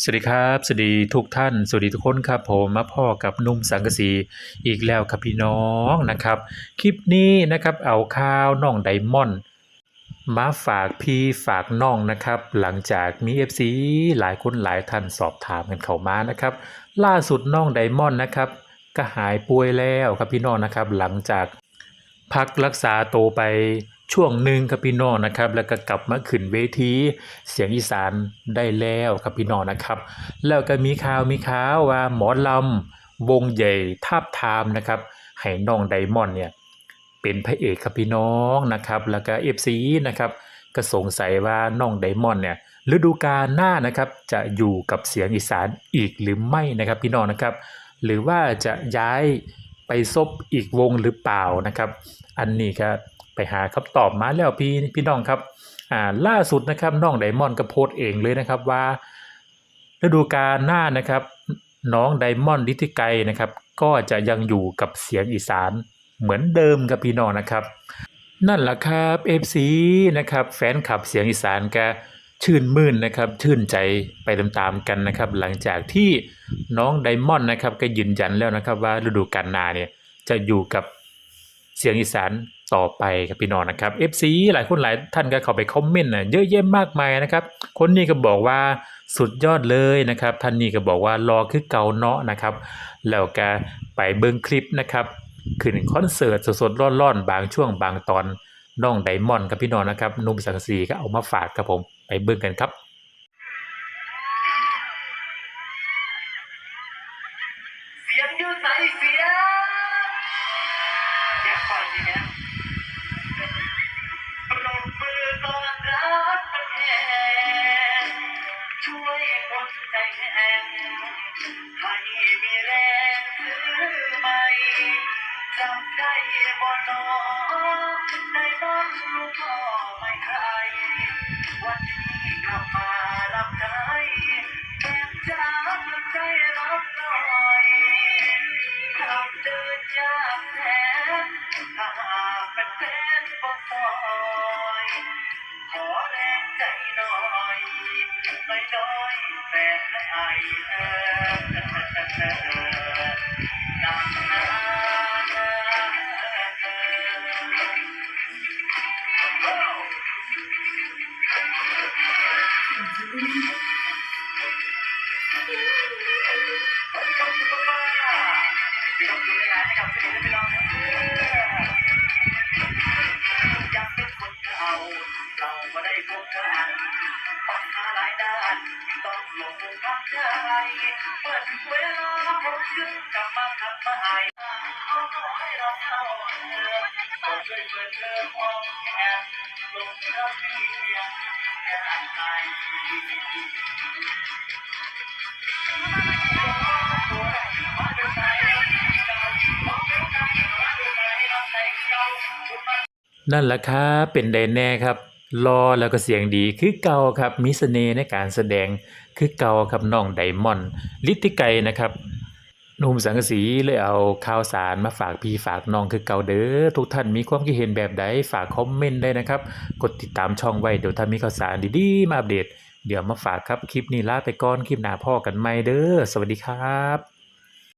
สวัสดีครับสวัสดีทุกท่าน สวัสดีทุกคนครับผมมาพ่อกับนุ่มสังกสีอีกแล้วครับพี่น้องนะครับ คลิปนี้นะครับเอาข่าวน้องไดมอนด์มาฝากพี่ฝากน้องนะครับ หลังจากมี FC หลายคนหลายท่านสอบถามกันเข้ามานะครับ ล่าสุดน้องไดมอนด์นะครับ ก็หายป่วยแล้วครับพี่น้องนะครับ หลังจากพักรักษาตัวไป ช่วงหนึ่งครับพี่น้องนะครับ แล้วก็กลับมาขึ้นเวทีเสียงอีสานได้แล้วครับพี่น้องนะครับ แล้วก็มีข่าวมีข่าวว่าหมอลำวงใหญ่ทาบทามนะครับให้น้องไดมอนด์เนี่ยเป็นพระเอกครับพี่น้องนะครับ แล้วก็เอฟซีนะครับก็สงสัยว่าน้องไดมอนด์เนี่ยฤดูกาลหน้านะครับจะอยู่กับเสียงอีสานอีกหรือไม่นะครับพี่น้องนะครับ หรือว่าจะย้ายไปซบอีกวงหรือเปล่านะครับ อันนี้ก็ ไปหาคำตอบมาแล้วพี่พี่น้องครับอ่าล่าสุดนะครับน้องไดมอนด์ก็โพสเองเลยนะครับว่าฤดูกาลหน้านะครับน้องไดมอนด์ลิทิไกนะครับก็จะยังอยู่กับเสียงอีสานเหมือนเดิมกับพี่น้องนะครับ นั่นแหละครับ FC นะครับแฟนคลับเสียงอีสานก็ชื่นมื่นนะครับชื่นใจไปตามๆกันนะครับ หลังจากที่น้องไดมอนด์นะครับก็ยืนยันแล้วนะครับว่าฤดูกาลหน้าเนี่ยจะอยู่กับ เสียงอีสานต่อไปครับพี่น้องนะครับ FC หลายคนหลายท่านก็เข้าไปคอมเมนต์นะเยอะแยะมากมายนะครับ คนนี้ก็บอกว่าสุดยอดเลยนะครับ ท่านนี้ก็บอกว่ารอคือเกาเนาะนะครับ แล้วก็ไปเบิ่งคลิปนะครับ ขึ้นคอนเสิร์ตสดๆร้อนๆ บางช่วงบางตอนน้องไดมอนด์กับพี่น้องนะครับนุ่มสังสีก็เอามาฝากครับผมไปเบิ่งกันครับเสียงยืดใสเสียง ใจแข็งให้มีแรงถือไม่จำได้บ่หนอไอยขอแรงใจหน่อยไม่น้อยแต่ให้ไอเออนานนานขานต้องหลงทางใจเมื่อถึงเวลาผมจึงกลับมาทำมาให้เอาขอให้เราเข้าเธอขอช่วยเปิดเทอมอ้อมแขนลงรับเพียงแค่ไหนนั่นแหละครับเป็นไดแน่ครับ รอแล้วก็เสียงดีคือเก่าครับมีเสน่ห์ในการแสดงคือเก่าครับน้องไดมอนด์ลิทธิไกนะครับหนุ่มสังกสีเลยเอาข่าวสารมาฝากพี่ฝากน้องคือเก่าเด้อทุกท่านมีความคิดเห็นแบบใดฝากคอมเมนต์ได้นะครับ กดติดตามช่องไว้เดี๋ยวถ้ามีข่าวสารดีๆ มาอัปเดต เดี๋ยวมาฝากครับคลิปนี้ลาไปก่อนคลิปหน้าพ่อกันใหม่เด้อสวัสดีครับ